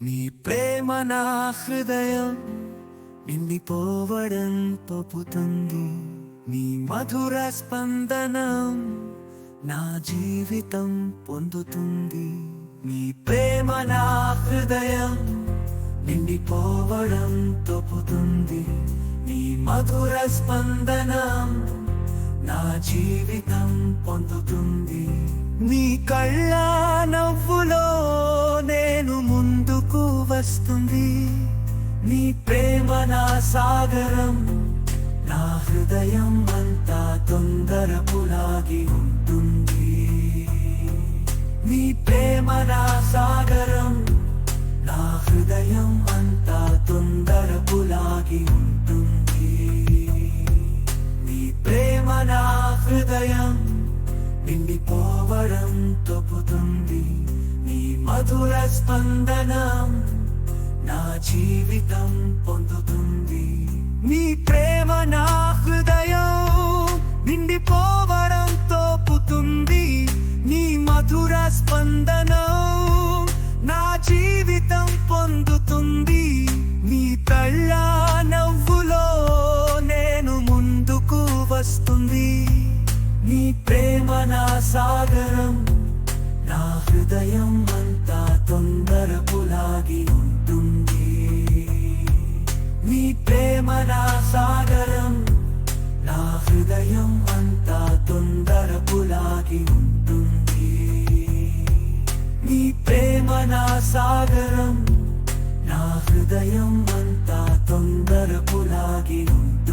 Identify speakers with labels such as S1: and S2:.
S1: నీ ప్రేమ నా హృదయం నిండిపోవడం పొపుతుంది నీ మధుర స్పందనం నా జీవితం పొందుతుంది నీ ప్రేమ నా హృదయం నిండిపోవడం తొప్పుతుంది నీ మధుర స్పందనం నా జీవితం పొందుతుంది నీ కళ్ళ నవ్వులో వస్తుంది. నీ ప్రేమ నా సాగరం నా హృదయం అంతా తొందరపులాగి ఉంటుంది. నీ ప్రేమ నా సాగరం నా హృదయం అంతా తొందరపులాగి ఉంటుంది. నీ ప్రేమ నా హృదయం నిండిపోవడం తొపుతుంది నీ మధుర స్పందనం జీవితం పొందుతుంది. నీ ప్రేమ నా హృదయం నిండిపోవడం తోపుతుంది నీ మధుర స్పందనం నా జీవితం పొందుతుంది. నీ కళ్ళ నవ్వులో నేను ముందుకు వస్తుంది. నీ ప్రేమ నా సాగరం నా హృదయం అంతా తొందరపులాగి ఉంది. సాగరం నా హృదయం అంతా తొందరపులాగి ఉంది.